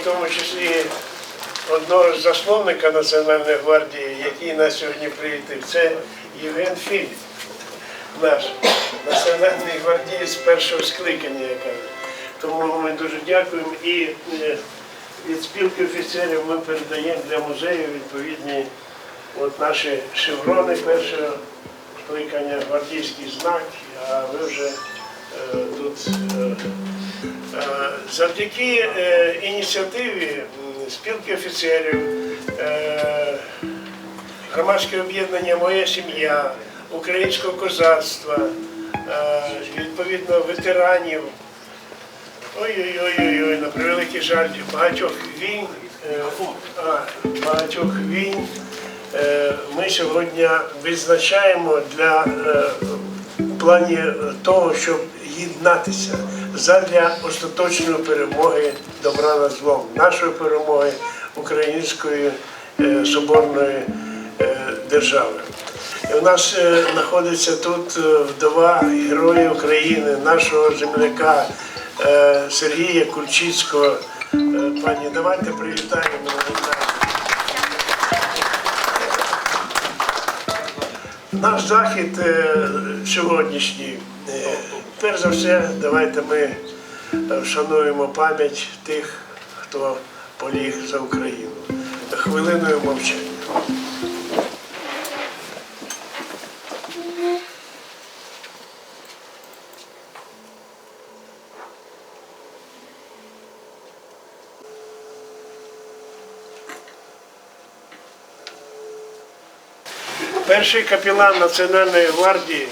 в тому числі одного з засновника Національної гвардії, який нас сьогодні привітив. Це Євген Філь, наш національний гвардієць першого скликання, я. Тому ми дуже дякуємо. І е, від спілки офіцерів ми передаємо для музею відповідні от наші шеврони першого скликання, гвардійський знак, а ви вже е, тут. Е, Завдяки е, ініціативі спілки офіцерів, е, громадське об'єднання Моя сім'я, українського козацтва, е, відповідно ветеранів. Ой-ой-ой, на превеликий жаль, багатьох війн, е, багатьох війн е, ми сьогодні відзначаємо для е, в плані того, щоб єднатися задля остаточної перемоги добра над злом, нашої перемоги української е, соборної е, держави. І у нас е, знаходиться тут вдова Героя України, нашого земляка Сергія Кульчицького. Пані, давайте привітаємо. Наш захід сьогоднішній. Перш за все, давайте ми е, вшануємо пам'ять тих, хто поліг за Україну. Хвилиною мовчання. Перший капелан Національної гвардії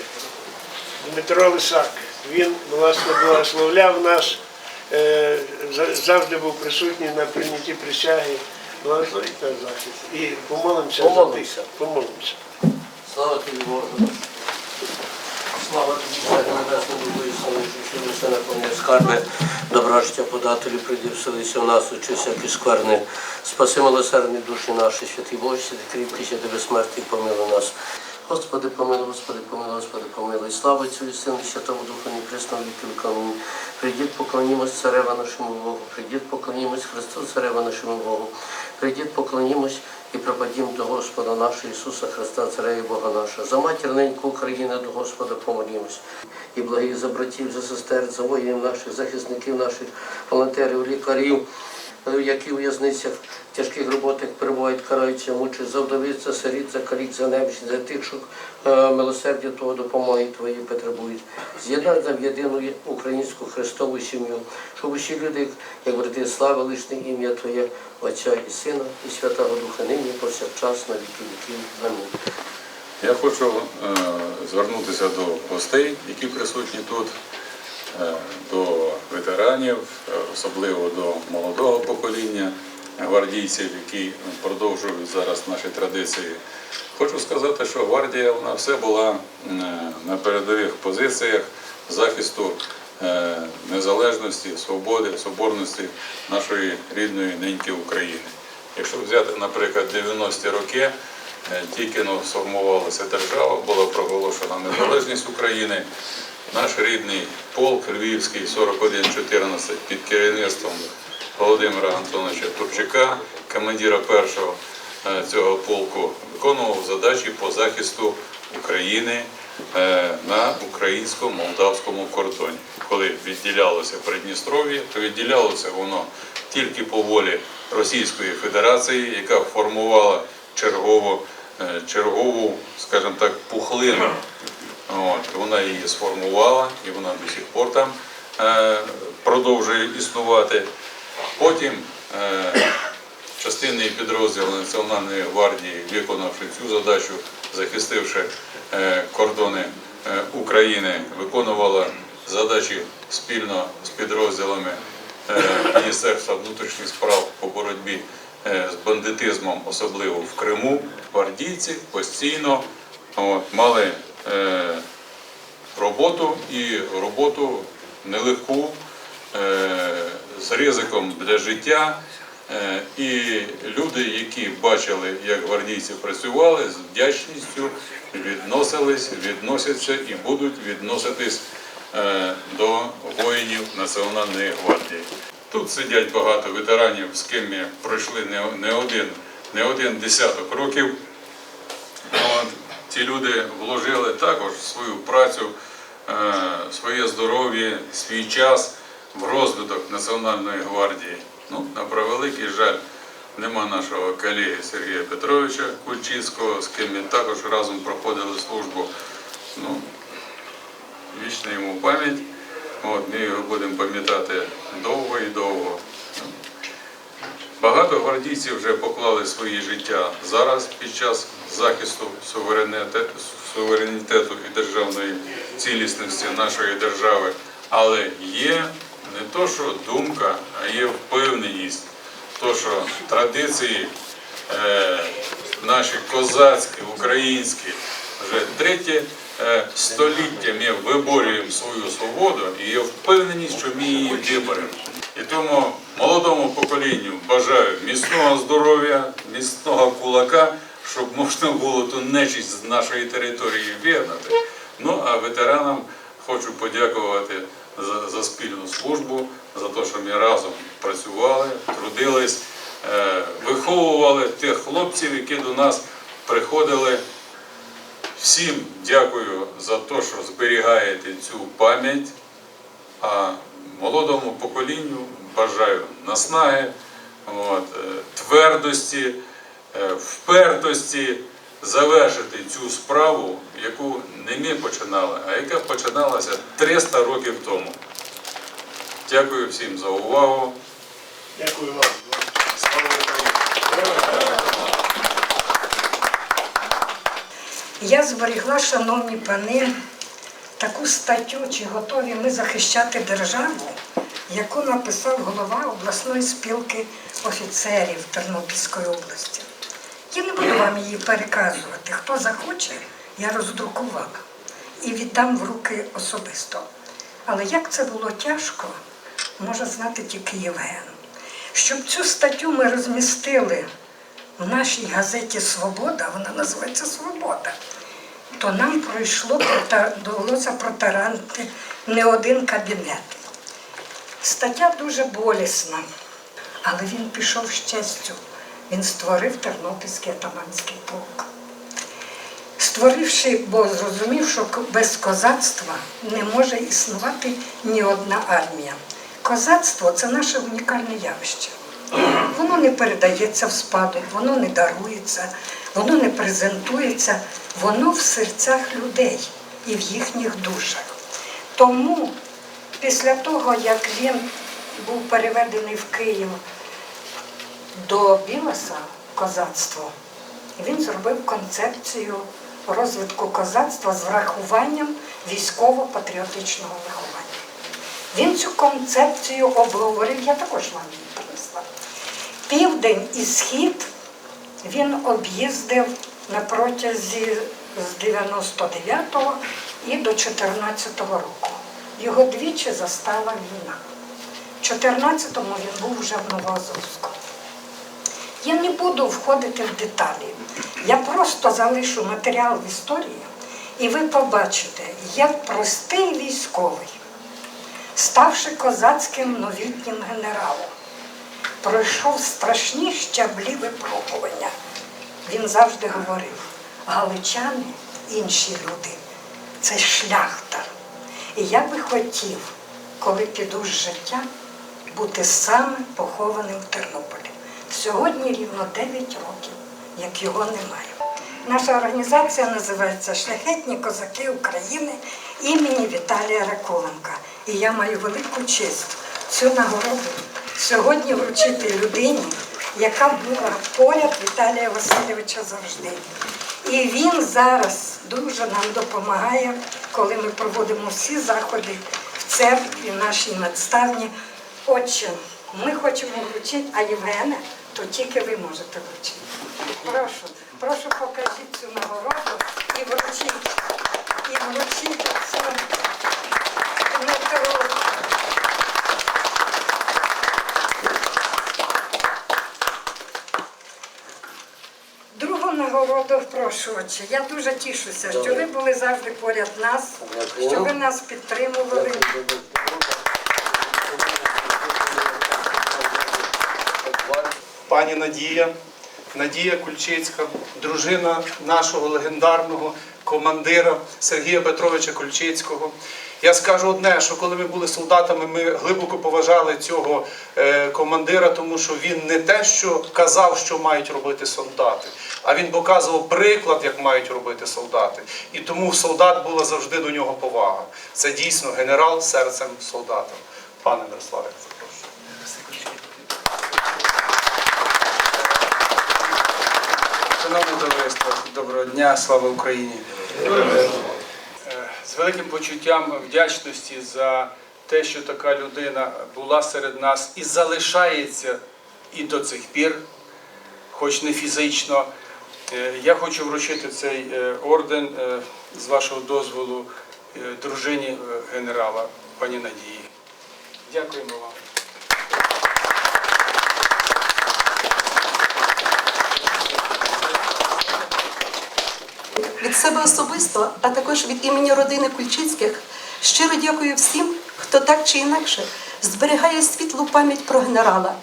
Дмитро Лисак. Він власне благословляв нас, е, завжди був присутній на прийнятті присяги. Благословіть наш захист. І помолимося. Помолимося. Помолимося. Слава тобі, Боже. Слава тобі, Небесному, Богу і все наповнює скарби, добра життя подателю, прийди вселися в нас, учи всякі скверни. Спаси милосердні душі наші, святий Боже, святий кріпкий, святий безсмертний, помилуй нас. Господи, помилуй, Господи, помилуй, Господи, помилуй. Слава Отцю і Сину, Святому Духу, і Христову віки віками. Прийдіть, поклонімось царева нашому Богу, прийдіть, поклонімось Христу, царева нашому Богу. Прийдіть, поклонімось і пропадім до Господа нашого Ісуса Христа, Царя і Бога нашого. За матір неньку України до Господа помолімось. І благих за братів, за сестер, за воїнів наших, захисників наших, волонтерів, лікарів, які у в'язницях тяжких роботах перебувають, караються, мучать, за вдовиць, сиріт, за калік, за неміч, за тих, що е, милосердя Твого допомоги Твоєї потребують. З'єднай нам єдину українську Христову сім'ю, щоб усі люди, як брати, славили лишне ім'я Твоє, Отця і Сина, і Святого Духа, нині, повсякчас, на віки віків. Амінь. Я хочу е, звернутися до гостей, які присутні тут, е, до ветеранів, е, особливо до молодого покоління гвардійців, які продовжують зараз наші традиції. Хочу сказати, що гвардія вона все була е, на передових позиціях захисту е, незалежності, свободи, соборності нашої рідної неньки України. Якщо взяти, наприклад, 90-ті роки, е, тільки но сформувалася держава, була проголошена незалежність України. Наш рідний полк Львівський 4114 під керівництвом Володимира Антоновича Турчака, командира першого е, цього полку, виконував задачі по захисту України е, на українсько-молдавському кордоні. Коли відділялося Придністров'я, то відділялося воно тільки по волі Російської Федерації, яка формувала чергову, е, чергову, скажімо так, пухлину. От, вона її сформувала і вона до сих пор там е, продовжує існувати. Потім е, частини і Національної гвардії, виконавши цю задачу, захистивши е, кордони е, України, виконувала задачі спільно з підрозділами е, Міністерства внутрішніх справ по боротьбі е, з бандитизмом, особливо в Криму. Гвардійці постійно мали е, роботу і роботу нелегку е, з ризиком для життя. Е, І люди, які бачили, як гвардійці працювали, з вдячністю відносились, відносяться і будуть відноситись е, до воїнів Національної гвардії. Тут сидять багато ветеранів, з ким ми пройшли не, один, не один десяток років. От, ці люди вложили також свою працю, е, своє здоров'я, свій час в розвиток Національної гвардії. Ну, на превеликий жаль, нема нашого колеги Сергія Петровича Кульчицького, з ким ми також разом проходили службу. Ну, вічна йому пам'ять. От, ми його будемо пам'ятати довго і довго. Багато гвардійців вже поклали свої життя зараз під час захисту суверенітету, і державної цілісності нашої держави. Але є не то, що думка, а є впевненість, то, що традиції е, наші козацькі, українські, вже третє е, століття ми виборюємо свою свободу і є впевненість, що ми її виборемо. І тому молодому поколінню бажаю міцного здоров'я, міцного кулака, щоб можна було ту нечисть з нашої території вигнати. Ну а ветеранам хочу подякувати за, за спільну службу, за те, що ми разом працювали, трудились, е, виховували тих хлопців, які до нас приходили. Всім дякую за те, що зберігаєте цю пам'ять. А молодому поколінню бажаю наснаги, от, е, твердості, е, впертості завершити цю справу, яку не ми починали, а яка починалася 300 років тому. Дякую всім за увагу. Дякую вам. Слава Україні! Я зберігла, шановні пани, таку статтю, чи готові ми захищати державу, яку написав голова обласної спілки офіцерів Тернопільської області. Я не буду вам її переказувати. Хто захоче, я роздрукувала і віддам в руки особисто. Але як це було тяжко, може знати тільки Євген. Щоб цю статтю ми розмістили в нашій газеті Свобода, вона називається Свобода, то нам пройшло довелося протаранити не один кабінет. Стаття дуже болісна, але він пішов з честю. Він створив Тернопільський атаманський полк. Створивши, бо зрозумів, що без козацтва не може існувати ні одна армія. Козацтво це наше унікальне явище. Воно не передається в спадок, воно не дарується, воно не презентується, воно в серцях людей і в їхніх душах. Тому після того, як він був переведений в Київ до Білоса козацтво, він зробив концепцію розвитку козацтва з врахуванням військово-патріотичного виховання. Він цю концепцію обговорив, я також принесла. Південь і схід він об'їздив на протязі з 99-го і до 14-го року. Його двічі застала війна. В 14-му він був вже в Новоазовську. Я не буду входити в деталі. Я просто залишу матеріал в історії, і ви побачите, як простий військовий, ставши козацьким новітнім генералом, пройшов страшні щаблі випробування. Він завжди говорив: галичани, інші люди, це шляхта. І я би хотів, коли піду з життя, бути саме похованим в Тернополі. Сьогодні рівно 9 років, як його немає. Наша організація називається Шляхетні козаки України імені Віталія Раколенка. І я маю велику честь цю нагороду сьогодні вручити людині, яка була поряд Віталія Васильовича завжди. І він зараз дуже нам допомагає, коли ми проводимо всі заходи в церкві, в нашій надставні. Отче, ми хочемо вручити, а Євгене, то тільки ви можете вручити. Прошу, прошу покажіть цю нагороду і вручіть. І вручіть цю Дмитру. Народопрошувачі, я дуже тішуся, що ви були завжди поряд нас, що ви нас підтримували. пані Надія, Надія Кульчицька, дружина нашого легендарного командира Сергія Петровича Кульчицького. Я скажу одне, що коли ми були солдатами, ми глибоко поважали цього е, командира, тому що він не те, що казав, що мають робити солдати, а він показував приклад, як мають робити солдати. І тому солдат була завжди до нього повага. Це дійсно генерал серцем солдата. Пане Мирославе, запрошую. Шановне товариство, доброго дня, слава Україні. З великим почуттям вдячності за те, що така людина була серед нас і залишається і до цих пір, хоч не фізично. Е, Я хочу вручити цей е, орден е, з вашого дозволу дружині генерала, пані Надії. Дякуємо вам. Від себе особисто, а також від імені родини Кульчицьких, щиро дякую всім, хто так чи інакше зберігає світлу пам'ять про генерала,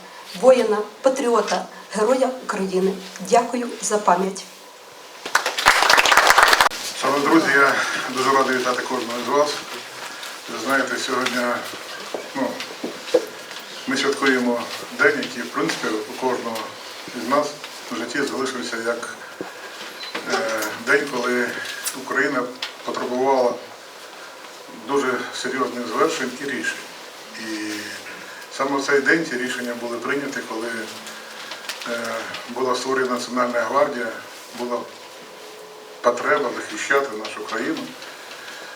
воїна, патріота, героя України. Дякую за пам'ять. Шановні друзі, я дуже радий вітати кожного з вас. Ви знаєте, сьогодні ну, ми святкуємо день, який, в принципі, у кожного з нас в житті залишився як е, день, коли Україна потребувала дуже серйозних звершень і рішень. І саме в цей день ці рішення були прийняті, коли е, була створена Національна гвардія, була потреба захищати нашу країну,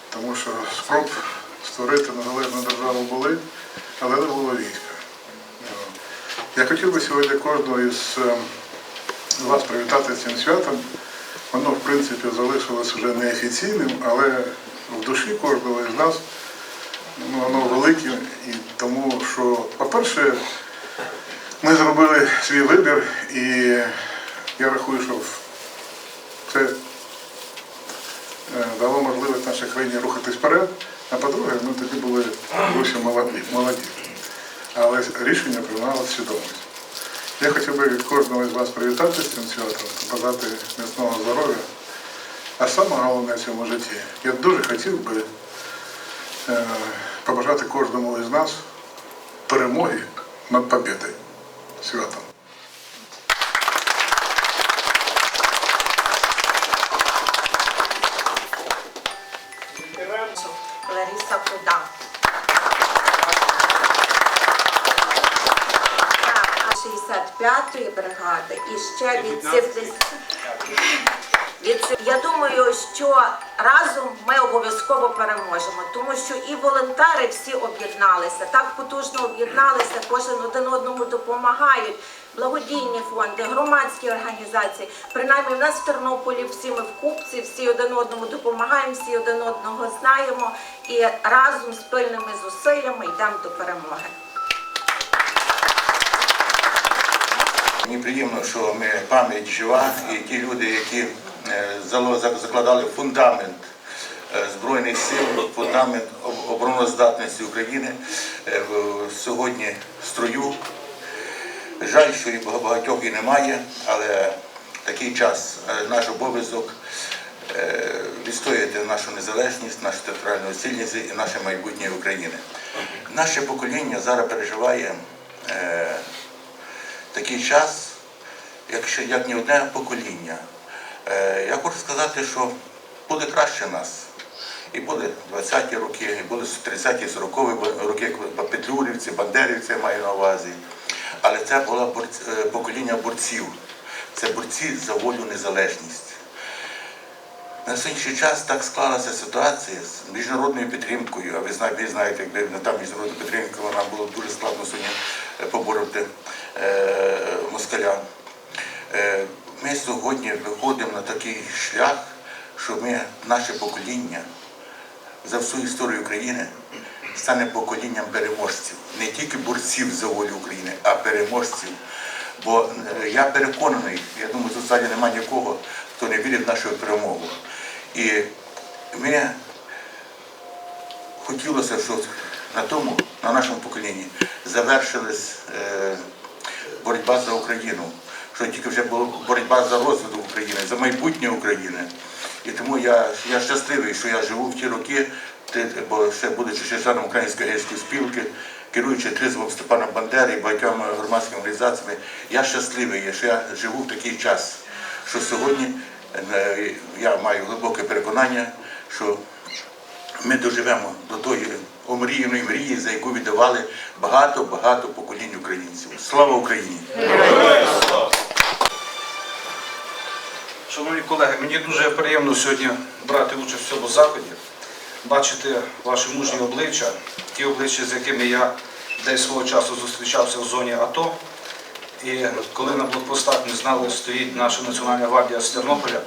тому що спроб створити незалежну державу були, але не було війська. Я хотів би сьогодні кожного із е, вас привітати цим святом. Воно, в принципі, залишилось вже неофіційним, але в душі кожного із нас ну, воно велике. І тому що, по-перше, ми зробили свій вибір, і я рахую, що це е, дало можливість нашій країні рухатись вперед. А по-друге, ми тоді були зовсім молоді. молоді. Але рішення приймало свідомість. Я хотів би кожного з вас привітати з цим святом, побажати міцного здоров'я. А саме головне в цьому житті, я дуже хотів би е, побажати кожному із нас перемоги над побєдою. Святом. Лариса Куда. Так, а 65-ї бригади і ще від 70. Від я думаю, що разом ми обов'язково переможемо, тому що і волонтери всі об'єдналися, так потужно об'єдналися, кожен один одному допомагають. Благодійні фонди, громадські організації. Принаймні в нас в Тернополі всі ми в купці, всі один одному допомагаємо, всі один одного знаємо і разом з пильними зусиллями йдемо до перемоги. Мені приємно, що ми пам'ять жива, і ті люди, які е, закладали фундамент е, Збройних сил, фундамент обороноздатності України е, сьогодні в строю. Жаль, що і багатьох і немає, але такий час наш обов'язок відстояти нашу незалежність, нашу територіальну цільність і наше майбутнє України. Наше покоління зараз переживає. Такий час, якщо як ні одне покоління. Е, я хочу сказати, що буде краще нас. І буде 20-ті роки, і буде 30-ті, 40-ті роки, петлюрівці, бандерівці я маю на увазі. Але це було е, покоління борців. Це борці за волю незалежність. На сьогоднішній час так склалася ситуація з міжнародною підтримкою. А ви знаєте, ви знаєте, якби не там міжнародна підтримка, нам було дуже складно сьогодні е, побороти е, москаля. Е, ми сьогодні виходимо на такий шлях, що ми, наше покоління за всю історію України стане поколінням переможців, не тільки борців за волю України, а переможців. Бо я переконаний, я думаю, тут в залі немає нікого, хто не вірить в нашу перемогу. І ми хотілося, щоб на тому, на нашому поколінні завершилась е, боротьба за Україну, що тільки вже була боротьба за розвиток України, за майбутнє України. І тому я, я щасливий, що я живу в ті роки, бо ще будучи ще членом Української гейської спілки, керуючи тризмом Степана Бандери і багатьма громадськими організаціями, я щасливий, що я живу в такий час, що сьогодні я маю глибоке переконання, що ми доживемо до тої омріяної мрії, за яку віддавали багато-багато поколінь українців. Слава Україні! Шановні колеги, мені дуже приємно сьогодні брати участь в цьому заході, бачити ваші мужні обличчя, ті обличчя, з якими я десь свого часу зустрічався в зоні АТО. І коли на блокпостах не знали, стоїть наша Національна гвардія з Тернополя,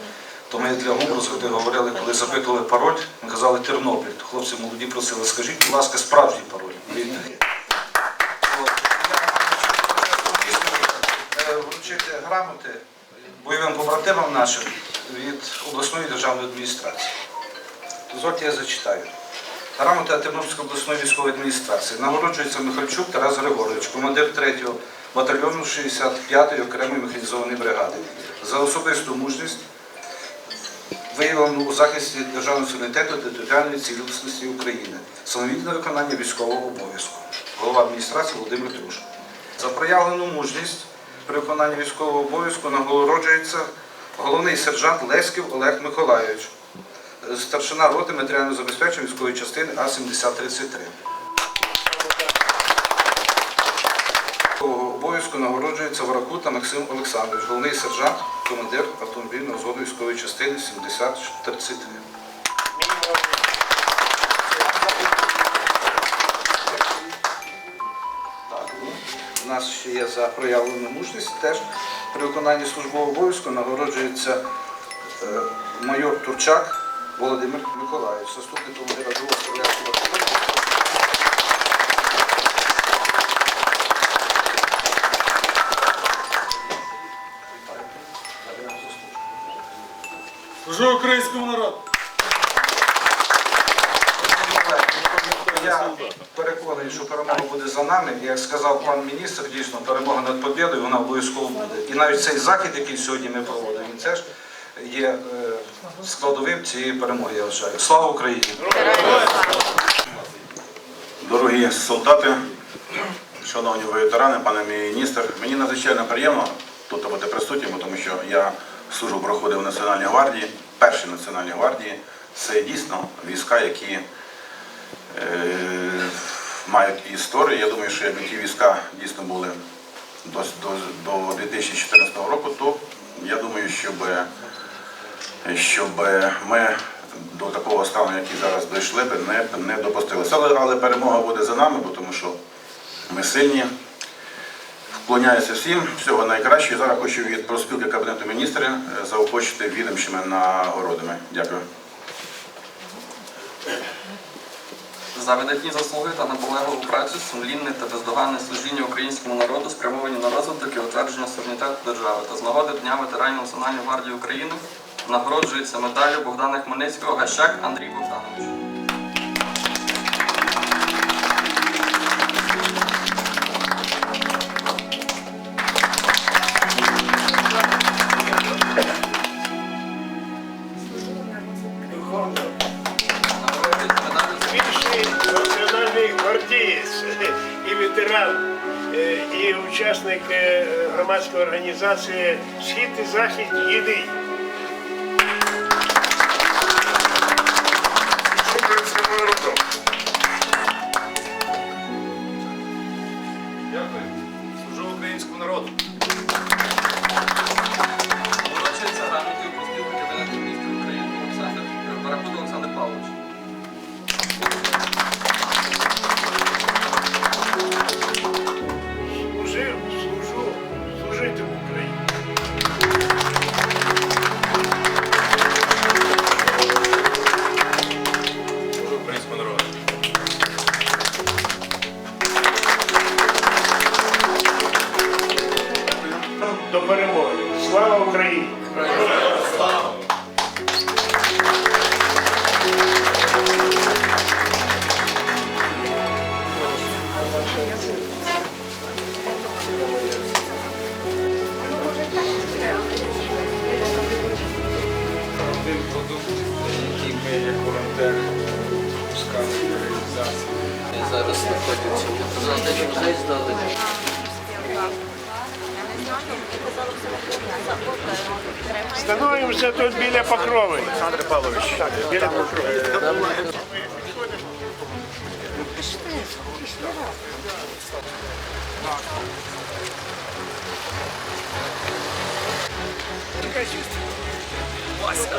то ми для гумору говорили, коли запитували пароль, ми казали Тернопіль. То хлопці молоді просили, скажіть, будь ласка, справжній пароль. Е, вручити грамоти бойовим побратимам нашим від обласної державної адміністрації. Дозвольте, я зачитаю. Грамота Тернопільської обласної військової адміністрації. Нагороджується Михальчук Тарас Григорович, командир 3-го батальйону 65-ї окремої механізованої бригади. За особисту мужність, виявлену у захисті державного суверенітету та територіальної цілісності України, самовільне виконання військового обов'язку. Голова адміністрації Володимир Труш. За проявлену мужність при виконанні військового обов'язку нагороджується головний сержант Леськів Олег Миколайович, старшина роти матеріального забезпечення військової частини А-7033. Військового обов'язку нагороджується Варакута Максим Олександрович, головний сержант, командир автомобільного взводу військової частини 7033. Так, ну, у нас ще є за проявлену мужність теж при виконанні службового обов'язку нагороджується е, майор Турчак Володимир Миколаївич, заступник командира другого стрілянського Служу українському народу! Я переконаний, що перемога буде за нами. Як сказав пан міністр, дійсно перемога над побєдою, вона обов'язково буде. І навіть цей захід, який сьогодні ми проводимо, він теж є е, складовим цієї перемоги, я вважаю. Слава Україні! Дорогі солдати, шановні ветерани, пане міністр, мені надзвичайно приємно тут бути присутнім, тому що я службу проходив в Національній гвардії, першій Національній гвардії. Це дійсно війська, які е, мають історію. Я думаю, що якби ті війська дійсно були до, до, до 2014 року, то я думаю, щоб, щоб ми до такого стану, який зараз дійшли, не, не допустилися. Але, але перемога буде за нами, тому що ми сильні. Вклоняюся всім, всього найкращого. Зараз хочу від профспілки Кабінету міністрів е, заохочити відомчими нагородами. Дякую. За видатні заслуги та наполегливу працю, сумлінне та бездоганне служіння українському народу спрямовані на розвиток і утвердження суверенітету держави та з нагоди Дня ветеранів Національної гвардії України нагороджується медаллю Богдана Хмельницького Гащак Андрій Богданович. Громадської організації Схід і Захід єдиний. до перемоги. Слава Україні! Один продукт, який ми як волонтери пускали в. Зараз знаходяться. Зараз музей здали. Становимося тут біля покрови. Олександр Павлович. Так, біля покрови. Васька.